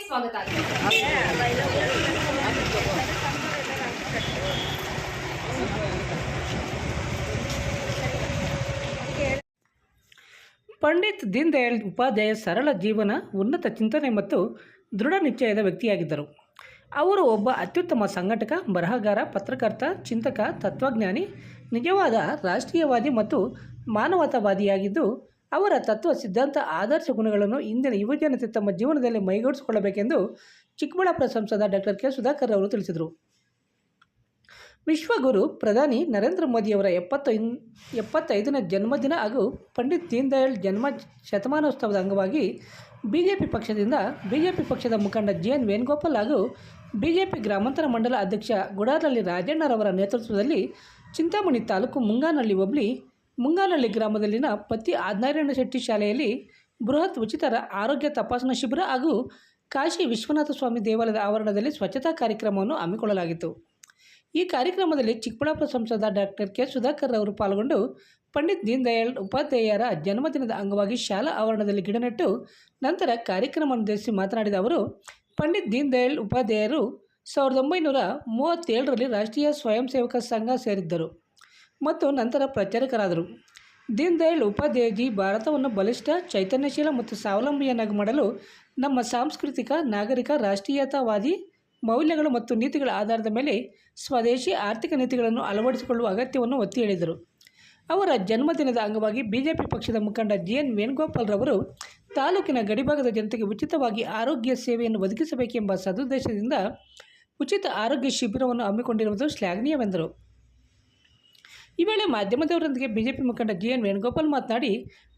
ಸ್ವಾಗತ ಪಂಡಿತ್ ದೀನ್ ದಯಾಳ್ ಉಪಾಧ್ಯಾಯ ಸರಳ ಜೀವನ, ಉನ್ನತ ಚಿಂತನೆ ಮತ್ತು ದೃಢ ನಿಶ್ಚಯದ ವ್ಯಕ್ತಿಯಾಗಿದ್ದರು. ಅವರು ಒಬ್ಬ ಅತ್ಯುತ್ತಮ ಸಂಘಟಕ, ಬರಹಗಾರ, ಪತ್ರಕರ್ತ, ಚಿಂತಕ, ತತ್ವಜ್ಞಾನಿ, ನಿಜವಾದ ರಾಷ್ಟ್ರೀಯವಾದಿ ಮತ್ತು ಮಾನವತಾವಾದಿಯಾಗಿದ್ದು ಅವರ ತತ್ವ ಸಿದ್ಧಾಂತ ಆದರ್ಶ ಗುಣಗಳನ್ನು ಇಂದಿನ ಯುವಜನತೆ ತಮ್ಮ ಜೀವನದಲ್ಲಿ ಮೈಗೂಡಿಸಿಕೊಳ್ಳಬೇಕೆಂದು ಚಿಕ್ಕಬಳ್ಳಾಪುರ ಸಂಸದ ಡಾಕ್ಟರ್ ಕೆ ಸುಧಾಕರ್ ಅವರು ತಿಳಿಸಿದರು. ವಿಶ್ವಗುರು ಪ್ರಧಾನಿ ನರೇಂದ್ರ ಮೋದಿಯವರ ಎಪ್ಪತ್ತೈ, ಎಪ್ಪತ್ತೈದನೇ ಜನ್ಮದಿನ ಹಾಗೂ ಪಂಡಿತ್ ದೀನ್ ದಯಾಳ್ ಜನ್ಮ ಶತಮಾನೋತ್ಸವದ ಅಂಗವಾಗಿ ಬಿಜೆಪಿ ಪಕ್ಷದಿಂದ ಬಿಜೆಪಿ ಪಕ್ಷದ ಮುಖಂಡ ಜಿ ಎನ್ ವೇಣುಗೋಪಾಲ್ ಹಾಗೂ ಬಿಜೆಪಿ ಗ್ರಾಮಾಂತರ ಮಂಡಲ ಅಧ್ಯಕ್ಷ ಗುಡಾರಳ್ಳಿ ರಾಜಣ್ಣರವರ ನೇತೃತ್ವದಲ್ಲಿ ಚಿಂತಾಮಣಿ ತಾಲೂಕು ಮುಂಗಾನಹಳ್ಳಿ ಹೋಬಳಿ ಮುಂಗಾನಹಳ್ಳಿ ಗ್ರಾಮದಲ್ಲಿನ ಪತಿ ಆದ್ನಾರಾಯಣ ಶೆಟ್ಟಿ ಶಾಲೆಯಲ್ಲಿ ಬೃಹತ್ ಉಚಿತರ ಆರೋಗ್ಯ ತಪಾಸಣಾ ಶಿಬಿರ ಹಾಗೂ ಕಾಶಿ ವಿಶ್ವನಾಥ ಸ್ವಾಮಿ ದೇವಾಲಯದ ಆವರಣದಲ್ಲಿ ಸ್ವಚ್ಛತಾ ಕಾರ್ಯಕ್ರಮವನ್ನು ಹಮ್ಮಿಕೊಳ್ಳಲಾಗಿತ್ತು. ಈ ಕಾರ್ಯಕ್ರಮದಲ್ಲಿ ಚಿಕ್ಕಬಳ್ಳಾಪುರ ಸಂಸದ ಡಾಕ್ಟರ್ ಕೆ ಸುಧಾಕರ್ ಅವರು ಪಾಲ್ಗೊಂಡು ಪಂಡಿತ್ ದೀನ್ ದಯಾಳ್ ಉಪಾಧ್ಯಾಯರ ಜನ್ಮದಿನದ ಅಂಗವಾಗಿ ಶಾಲಾ ಆವರಣದಲ್ಲಿ ಗಿಡ ನೆಟ್ಟು ನಂತರ ಕಾರ್ಯಕ್ರಮವನ್ನು ಉದ್ದೇಶಿಸಿ ಮಾತನಾಡಿದ ಅವರು, ಪಂಡಿತ್ ದೀನ್ ದಯಾಳ್ ಉಪಾಧ್ಯಾಯರು ಸಾವಿರದ ಒಂಬೈನೂರ ಮೂವತ್ತೇಳರಲ್ಲಿ ರಾಷ್ಟ್ರೀಯ ಸ್ವಯಂ ಸೇವಕ ಸಂಘ ಸೇರಿದ್ದರು. ಮತ್ತು ನಂತರ ಪ್ರಚಾರಕರಾದರು. ದೀನ್ ದಯಾಳ್ ಉಪಾಧ್ಯಾಯಜಿ ಭಾರತವನ್ನು ಬಲಿಷ್ಠ, ಚೈತನ್ಯಶೀಲ ಮತ್ತು ಸ್ವಾವಲಂಬಿಯನ್ನಾಗಿ ಮಾಡಲು ನಮ್ಮ ಸಾಂಸ್ಕೃತಿಕ, ನಾಗರಿಕ, ರಾಷ್ಟ್ರೀಯತಾವಾದಿ ಮೌಲ್ಯಗಳು ಮತ್ತು ನೀತಿಗಳ ಆಧಾರದ ಮೇಲೆ ಸ್ವದೇಶಿ ಆರ್ಥಿಕ ನೀತಿಗಳನ್ನು ಅಳವಡಿಸಿಕೊಳ್ಳುವ ಅಗತ್ಯವನ್ನು ಒತ್ತಿ ಹೇಳಿದರು ಅವರ ಜನ್ಮದಿನದ ಅಂಗವಾಗಿ ಬಿಜೆಪಿ ಪಕ್ಷದ ಮುಖಂಡ ಜಿ ಎನ್ ವೇಣುಗೋಪಾಲ್ ರವರು ತಾಲೂಕಿನ ಗಡಿಭಾಗದ ಜನತೆಗೆ ಉಚಿತವಾಗಿ ಆರೋಗ್ಯ ಸೇವೆಯನ್ನು ಒದಗಿಸಬೇಕೆಂಬ ಸದುದ್ದೇಶದಿಂದ ಉಚಿತ ಆರೋಗ್ಯ ಶಿಬಿರವನ್ನು ಹಮ್ಮಿಕೊಂಡಿರುವುದು ಶ್ಲಾಘನೀಯವೆಂದರು. ಈ ವೇಳೆ ಮಾಧ್ಯಮದವರೊಂದಿಗೆ ಬಿಜೆಪಿ ಮುಖಂಡ ಜಿ ಎನ್ ವೇಣುಗೋಪಾಲ್ ಮಾತನಾಡಿ,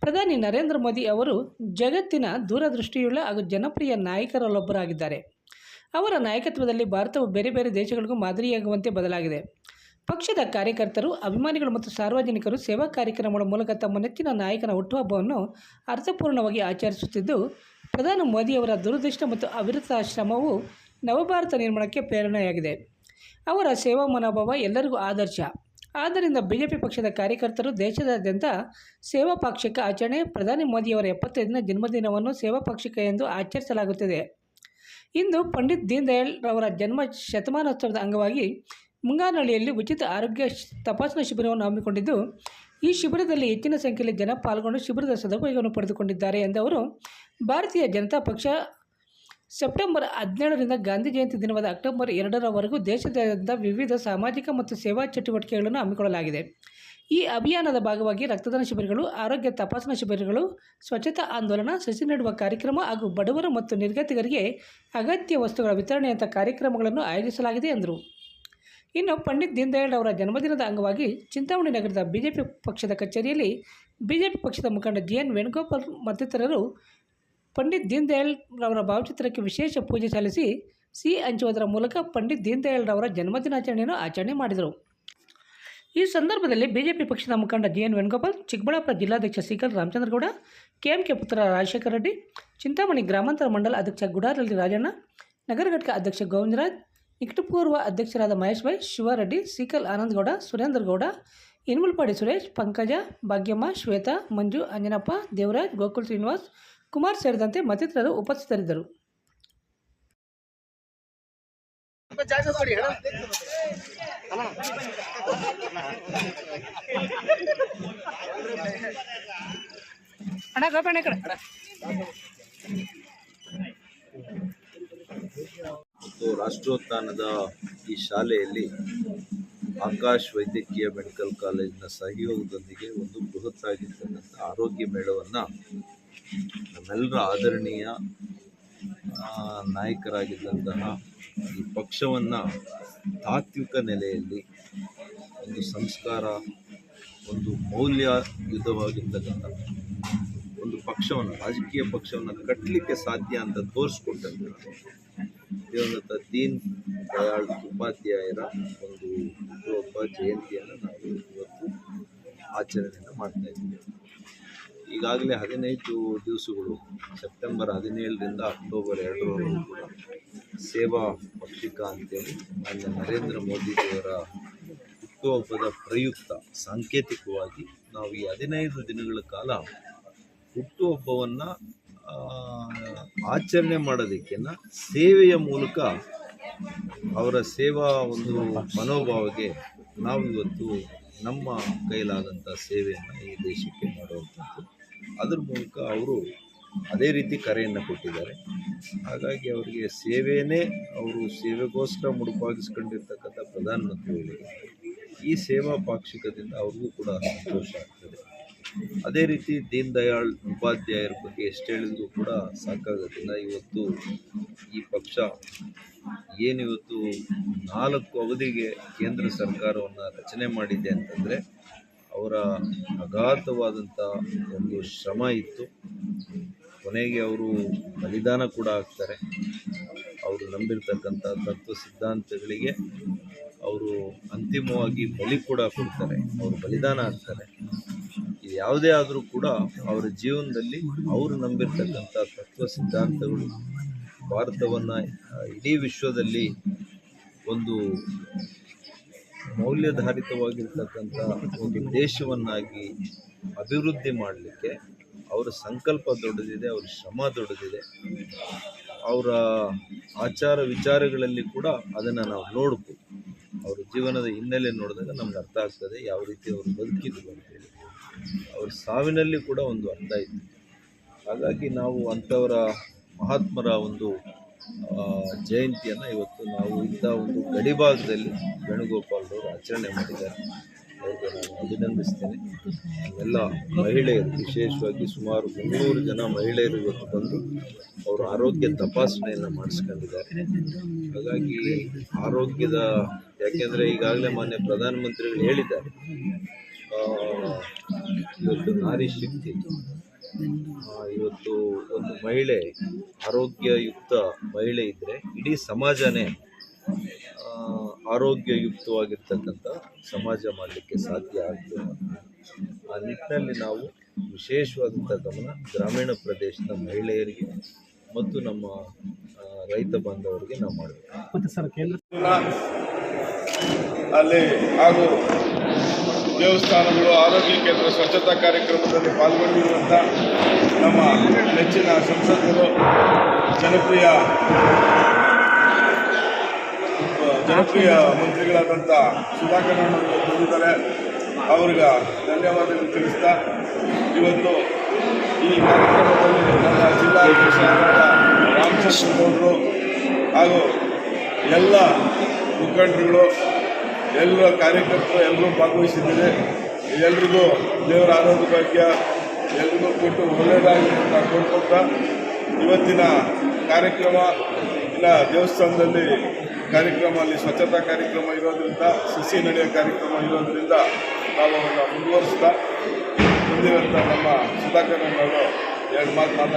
ಪ್ರಧಾನಿ ನರೇಂದ್ರ ಮೋದಿ ಅವರು ಜಗತ್ತಿನ ದೂರದೃಷ್ಟಿಯುಳ್ಳ ಹಾಗೂ ಜನಪ್ರಿಯ ನಾಯಕರಲ್ಲೊಬ್ಬರಾಗಿದ್ದಾರೆ. ಅವರ ನಾಯಕತ್ವದಲ್ಲಿ ಭಾರತವು ಬೇರೆ ಬೇರೆ ದೇಶಗಳಿಗೂ ಮಾದರಿಯಾಗುವಂತೆ ಬದಲಾಗಿದೆ. ಪಕ್ಷದ ಕಾರ್ಯಕರ್ತರು, ಅಭಿಮಾನಿಗಳು ಮತ್ತು ಸಾರ್ವಜನಿಕರು ಸೇವಾ ಕಾರ್ಯಕ್ರಮಗಳ ಮೂಲಕ ತಮ್ಮ ನೆಚ್ಚಿನ ನಾಯಕನ ಹುಟ್ಟುಹಬ್ಬವನ್ನು ಅರ್ಥಪೂರ್ಣವಾಗಿ ಆಚರಿಸುತ್ತಿದ್ದು, ಪ್ರಧಾನಿ ಮೋದಿಯವರ ದುರದೃಷ್ಟ ಮತ್ತು ಅವಿರತ ಶ್ರಮವು ನವಭಾರತ ನಿರ್ಮಾಣಕ್ಕೆ ಪ್ರೇರಣೆಯಾಗಿದೆ. ಅವರ ಸೇವಾ ಮನೋಭಾವ ಎಲ್ಲರಿಗೂ ಆದರ್ಶ. ಆದ್ದರಿಂದ ಬಿಜೆಪಿ ಪಕ್ಷದ ಕಾರ್ಯಕರ್ತರು ದೇಶದಾದ್ಯಂತ ಸೇವಾ ಪಾಕ್ಷಿಕ ಆಚರಣೆ. ಪ್ರಧಾನಿ ಮೋದಿಯವರ ಎಪ್ಪತ್ತೈದನೇ ಜನ್ಮದಿನವನ್ನು ಸೇವಾ ಪಾಕ್ಷಿಕ ಎಂದು ಆಚರಿಸಲಾಗುತ್ತಿದೆ. ಇಂದು ಪಂಡಿತ್ ದೀನ್ ದಯಾಳ್ ರವರ ಜನ್ಮ ಶತಮಾನೋತ್ಸವದ ಅಂಗವಾಗಿ ಮುಂಗಾನಹಳ್ಳಿಯಲ್ಲಿ ಉಚಿತ ಆರೋಗ್ಯ ತಪಾಸಣಾ ಶಿಬಿರವನ್ನು ಹಮ್ಮಿಕೊಂಡಿದ್ದು, ಈ ಶಿಬಿರದಲ್ಲಿ ಹೆಚ್ಚಿನ ಸಂಖ್ಯೆಯಲ್ಲಿ ಜನ ಪಾಲ್ಗೊಂಡು ಶಿಬಿರದ ಸದುಪಯೋಗವನ್ನು ಪಡೆದುಕೊಂಡಿದ್ದಾರೆ ಎಂದವರು ಭಾರತೀಯ ಜನತಾ ಪಕ್ಷ ಸೆಪ್ಟೆಂಬರ್ ಹದಿನೇಳರಿಂದ ಗಾಂಧಿ ಜಯಂತಿ ದಿನವಾದ ಅಕ್ಟೋಬರ್ ಎರಡರವರೆಗೂ ದೇಶದಾದ್ಯಂತ ವಿವಿಧ ಸಾಮಾಜಿಕ ಮತ್ತು ಸೇವಾ ಚಟುವಟಿಕೆಗಳನ್ನು ಹಮ್ಮಿಕೊಳ್ಳಲಾಗಿದೆ. ಈ ಅಭಿಯಾನದ ಭಾಗವಾಗಿ ರಕ್ತದಾನ ಶಿಬಿರಗಳು, ಆರೋಗ್ಯ ತಪಾಸಣಾ ಶಿಬಿರಗಳು, ಸ್ವಚ್ಛತಾ ಆಂದೋಲನ ಸಸಿ ನೆಡುವ ಕಾರ್ಯಕ್ರಮ ಹಾಗೂ ಬಡವರು ಮತ್ತು ನಿರ್ಗತಿಕರಿಗೆ ಅಗತ್ಯ ವಸ್ತುಗಳ ವಿತರಣೆಯಂಥ ಕಾರ್ಯಕ್ರಮಗಳನ್ನು ಆಯೋಜಿಸಲಾಗಿದೆ ಎಂದರು. ಇನ್ನು ಪಂಡಿತ್ ದೀನ್ದಯಾಳ್ ಅವರ ಜನ್ಮದಿನದ ಅಂಗವಾಗಿ ಚಿಂತಾಮಣಿ ನಗರದ ಬಿಜೆಪಿ ಪಕ್ಷದ ಕಚೇರಿಯಲ್ಲಿ ಬಿಜೆಪಿ ಪಕ್ಷದ ಮುಖಂಡ ಜಿ ಎನ್ ವೇಣುಗೋಪಾಲ್ ಮತ್ತಿತರರು ಪಂಡಿತ್ ದೀನ್ ದಯಾಳ್ ರವರ ಭಾವಚಿತ್ರಕ್ಕೆ ವಿಶೇಷ ಪೂಜೆ ಸಲ್ಲಿಸಿ ಸಿ ಹಂಚುವುದರ ಮೂಲಕ ಪಂಡಿತ್ ದೀನ್ ದಯಾಳ್ ರವರ ಜನ್ಮದಿನಾಚರಣೆಯನ್ನು ಆಚರಣೆ ಮಾಡಿದರು. ಈ ಸಂದರ್ಭದಲ್ಲಿ ಬಿಜೆಪಿ ಪಕ್ಷದ ಮುಖಂಡ ಜಿ ಎನ್ ವೇಣುಗೋಪಾಲ್, ಚಿಕ್ಕಬಳ್ಳಾಪುರ ಜಿಲ್ಲಾಧ್ಯಕ್ಷ ಸಿಕಲ್ ರಾಮಚಂದ್ರಗೌಡ, ಕೆಎಂಕೆ ಪುತ್ರ ರಾಜಶೇಖರ ರೆಡ್ಡಿ, ಚಿಂತಾಮಣಿ ಗ್ರಾಮಾಂತರ ಮಂಡಲ ಅಧ್ಯಕ್ಷ ಗುಡಾರಳ್ಳಿ ರಾಜಣ್ಣ, ನಗರ ಘಟಕ ಅಧ್ಯಕ್ಷ ಗೋವಿಂದರಾಜ್, ನಿಕಟಪೂರ್ವ ಅಧ್ಯಕ್ಷರಾದ ಮಹೇಶ್ ಭಾಯ್ ಶಿವಾರೆಡ್ಡಿ ಸಿಕಲ್ ಆನಂದಗೌಡ ಸುರೇಂದ್ರಗೌಡ ಇನ್ಮುಲ್ಪಾಡಿ ಸುರೇಶ್, ಪಂಕಜ, ಭಾಗ್ಯಮ್ಮ, ಶ್ವೇತಾ, ಮಂಜು, ಅಂಜನಪ್ಪ, ದೇವರಾಜ್, ಗೋಕುಲ್ ಶ್ರೀನಿವಾಸ್ ಕುಮಾರ್ ಸೇರಿದಂತೆ ಮತ್ತಿತರರು ಉಪಸ್ಥಿತರಿದ್ದರು. ಅಣ್ಣ ಗೋಪಣ್ಣ ಈ ಕಡೆ. ಮತ್ತು ರಾಷ್ಟ್ರೋತ್ಥಾನದ ಈ ಶಾಲೆಯಲ್ಲಿ ಆಕಾಶ್ ವೈದ್ಯಕೀಯ ಮೆಡಿಕಲ್ ಕಾಲೇಜಿನ ಸಹಯೋಗದೊಂದಿಗೆ ಒಂದು ಬೃಹತ್ ಆಗಿರ್ತಕ್ಕಂಥ ಆರೋಗ್ಯ ಮೇಳವನ್ನು ನಮ್ಮೆಲ್ಲರ ಆದರಣೀಯ ನಾಯಕರಾಗಿದ್ದಂತಹ ಈ ಪಕ್ಷವನ್ನು ತಾತ್ವಿಕ ನೆಲೆಯಲ್ಲಿ ಒಂದು ಸಂಸ್ಕಾರ, ಒಂದು ಮೌಲ್ಯಯುತವಾಗಿರ್ತಕ್ಕಂಥ ಒಂದು ಪಕ್ಷವನ್ನು, ರಾಜಕೀಯ ಪಕ್ಷವನ್ನು ಕಟ್ಟಲಿಕ್ಕೆ ಸಾಧ್ಯ ಅಂತ ತೋರಿಸ್ಕೊಟ್ಟಂತ. ದಿವಂಗತ ದೀನ್ ದಯಾಳ್ ಉಪಾಧ್ಯಾಯರ ಒಂದು ಹುಟ್ಟುಹಬ್ಬ ಜಯಂತಿಯನ್ನು ನಾವು ಇವತ್ತು ಆಚರಣೆಯನ್ನು ಮಾಡ್ತಾ ಇದ್ದೀವಿ. ಈಗಾಗಲೇ ಹದಿನೈದು ದಿವಸಗಳು, ಸೆಪ್ಟೆಂಬರ್ ಹದಿನೇಳರಿಂದ ಅಕ್ಟೋಬರ್ ಎರಡರವರೆಗೂ ಕೂಡ ಸೇವಾ ಪತ್ರಿಕಾ ಅಂತೇಳಿ ಮಾನ್ಯ ನರೇಂದ್ರ ಮೋದಿಜಿಯವರ ಹುಟ್ಟುಹಬ್ಬದ ಪ್ರಯುಕ್ತ ಸಾಂಕೇತಿಕವಾಗಿ ನಾವು ಈ ಹದಿನೈದು ದಿನಗಳ ಕಾಲ ಹುಟ್ಟುಹಬ್ಬವನ್ನು ಆಚರಣೆ ಮಾಡೋದಕ್ಕಿಂತ ಸೇವೆಯ ಮೂಲಕ ಅವರ ಸೇವಾ ಒಂದು ಮನೋಭಾವಕ್ಕೆ ನಾವು ಇವತ್ತು ನಮ್ಮ ಕೈಲಾದಂಥ ಸೇವೆಯನ್ನು ಈ ದೇಶಕ್ಕೆ ಮಾಡುವಂಥದ್ದು. ಅದ್ರ ಮೂಲಕ ಅವರು ಅದೇ ರೀತಿ ಕರೆಯನ್ನು ಕೊಟ್ಟಿದ್ದಾರೆ. ಹಾಗಾಗಿ ಅವರಿಗೆ ಸೇವೆಯೇ ಅವರು ಸೇವೆಗೋಸ್ಕರ ಮುಡುಪಾಗಿಸ್ಕೊಂಡಿರ್ತಕ್ಕಂಥ ಪ್ರಧಾನಮಂತ್ರಿಗಳಿಗೆ ಈ ಸೇವಾ ಪಾಕ್ಷಿಕದಿಂದ ಅವ್ರಿಗೂ ಕೂಡ ಸಂತೋಷ ಆಗ್ತದೆ. ಅದೇ ರೀತಿ ದೀನ್ ದಯಾಳ್ ಉಪಾಧ್ಯಾಯರ ಬಗ್ಗೆ ಎಷ್ಟು ಹೇಳಿದರೂ ಕೂಡ ಸಾಕಾಗೋದಿಲ್ಲ. ಇವತ್ತು ಈ ಪಕ್ಷ ಏನಿವತ್ತು ನಾಲ್ಕು ಅವಧಿಗೆ ಕೇಂದ್ರ ಸರ್ಕಾರವನ್ನು ರಚನೆ ಮಾಡಿದೆ ಅಂತಂದರೆ ಅವರ ಅಗಾಧವಾದಂಥ ಒಂದು ಶ್ರಮ ಇತ್ತು. ಕೊನೆಗೆ ಅವರು ಬಲಿದಾನ ಕೂಡ ಆಗ್ತಾರೆ ಅವರು ನಂಬಿರ್ತಕ್ಕಂಥ ತತ್ವ ಸಿದ್ಧಾಂತಗಳಿಗೆ ಅವರು ಅಂತಿಮವಾಗಿ ಬಲಿ ಕೂಡ ಕೊಡ್ತಾರೆ. ಅವರು ಬಲಿದಾನ ಆಗ್ತಾರೆ ಇದು ಯಾವುದೇ ಆದರೂ ಕೂಡ ಅವರ ಜೀವನದಲ್ಲಿ ಅವರು ನಂಬಿರ್ತಕ್ಕಂಥ ತತ್ವ ಸಿದ್ಧಾಂತಗಳು ಭಾರತವನ್ನು ಇಡೀ ವಿಶ್ವದಲ್ಲಿ ಒಂದು ಮೌಲ್ಯಧಾರಿತವಾಗಿರ್ತಕ್ಕಂಥ ಒಂದು ದೇಶವನ್ನಾಗಿ ಅಭಿವೃದ್ಧಿ ಮಾಡಲಿಕ್ಕೆ ಅವರ ಸಂಕಲ್ಪ ದೊಡ್ಡದಿದೆ, ಅವರ ಶ್ರಮ ದೊಡ್ಡದಿದೆ. ಅವರ ಆಚಾರ ವಿಚಾರಗಳಲ್ಲಿ ಕೂಡ ಅದನ್ನು ನಾವು ನೋಡ್ಬೋದು. ಅವರ ಜೀವನದ ಹಿನ್ನೆಲೆ ನೋಡಿದಾಗ ನಮ್ಗೆ ಅರ್ಥ ಆಗ್ತದೆ ಯಾವ ರೀತಿ ಅವರು ಬದುಕಿದ್ರು ಅಂತೇಳಿ ಅವ್ರ ಸಾವಿನಲ್ಲಿ ಕೂಡ ಒಂದು ಅರ್ಥ ಇತ್ತು. ಹಾಗಾಗಿ ನಾವು ಅಂಥವರ ಮಹಾತ್ಮರ ಒಂದು ಜಯಂತಿಯನ್ನು ಇವತ್ತು ನಾವು ಇಂಥ ಒಂದು ಗಡಿಭಾಗದಲ್ಲಿ ವೇಣುಗೋಪಾಲ್ರವರು ಆಚರಣೆ ಮಾಡಿದ್ದಾರೆ. ಅವ್ರಿಗೆ ನಾನು ಅಭಿನಂದಿಸ್ತೇನೆ. ಎಲ್ಲ ಮಹಿಳೆಯರು, ವಿಶೇಷವಾಗಿ ಸುಮಾರು ಮುನ್ನೂರು ಜನ ಮಹಿಳೆಯರು ಇವತ್ತು ಬಂದು ಅವರು ಆರೋಗ್ಯ ತಪಾಸಣೆಯನ್ನು ಮಾಡಿಸ್ಕೊಂಡಿದ್ದಾರೆ. ಹಾಗಾಗಿ ಆರೋಗ್ಯದ, ಯಾಕೆಂದರೆ ಈಗಾಗಲೇ ಮಾನ್ಯ ಪ್ರಧಾನಮಂತ್ರಿಗಳು ಹೇಳಿದ್ದಾರೆ. ಇವತ್ತು ನಾರಿ ಶಕ್ತಿ ಇವತ್ತು ಒಂದು ಮಹಿಳೆ ಆರೋಗ್ಯಯುಕ್ತ ಮಹಿಳೆ ಇದ್ದರೆ ಇಡೀ ಸಮಾಜನೇ ಆರೋಗ್ಯಯುಕ್ತವಾಗಿರ್ತಕ್ಕಂಥ ಸಮಾಜ ಮಾಡಲಿಕ್ಕೆ ಸಾಧ್ಯ ಆಗ್ತದೆ. ಆ ನಿಟ್ಟಿನಲ್ಲಿ ನಾವು ವಿಶೇಷವಾದಂಥ ಗಮನ ಗ್ರಾಮೀಣ ಪ್ರದೇಶದ ಮಹಿಳೆಯರಿಗೆ ಮತ್ತು ನಮ್ಮ ರೈತ ಬಾಂಧವರಿಗೆ ನಾವು ಮಾಡಬೇಕು. ಮತ್ತು ಸರ್ ಕೇಂದ್ರ ಅಲ್ಲಿ ಹಾಗೂ ದೇವಸ್ಥಾನಗಳು, ಆರೋಗ್ಯ ಕೇಂದ್ರ, ಸ್ವಚ್ಛತಾ ಕಾರ್ಯಕ್ರಮದಲ್ಲಿ ಪಾಲ್ಗೊಂಡಿರುವಂಥ ನಮ್ಮ ನೆಚ್ಚಿನ ಸಂಸದರು, ಜನಪ್ರಿಯ ಜನಪ್ರಿಯ ಮಂತ್ರಿಗಳಾದಂಥ ಸುಧಾಕರ್ ಬಂದಿದ್ದಾರೆ. ಅವ್ರಿಗೆ ಧನ್ಯವಾದಗಳು ತಿಳಿಸ್ತಾ ಇವತ್ತು ಈ ಕಾರ್ಯಕ್ರಮದಲ್ಲಿ ನನ್ನ ಜಿಲ್ಲಾಧ್ಯಕ್ಷರಾದ ರಾಮಚಂದ್ರ ಗೌಡರು ಹಾಗೂ ಎಲ್ಲ ಮುಖಂಡರುಗಳು ಎಲ್ಲ ಕಾರ್ಯಕರ್ತರು ಎಲ್ಲರೂ ಭಾಗವಹಿಸಿದ್ದೀರಿ ಎಲ್ರಿಗೂ ದೇವರ ಆರೋಗ್ಯ ಭಾಗ್ಯ, ಎಲ್ರಿಗೂ ಕೊಟ್ಟು ಒಳ್ಳೆಯದಾಗಿ ಕೋರ್ಕೊಳ್ತಾ ಇವತ್ತಿನ ಕಾರ್ಯಕ್ರಮ, ಇಲ್ಲ ದೇವಸ್ಥಾನದಲ್ಲಿ ಕಾರ್ಯಕ್ರಮ, ಅಲ್ಲಿ ಸ್ವಚ್ಛತಾ ಕಾರ್ಯಕ್ರಮ ಇರೋದರಿಂದ, ಸಸಿ ನಡೆಯೋ ಕಾರ್ಯಕ್ರಮ ಇರೋದರಿಂದ ನಾವು ಅವನ್ನ ಮುಂದುವರಿಸ್ತಾ ಬಂದಿರೋಂಥ ನಮ್ಮ ಸುಧಾಕರ್ ಎರಡು ಮಾತು. ಅಣ್ಣ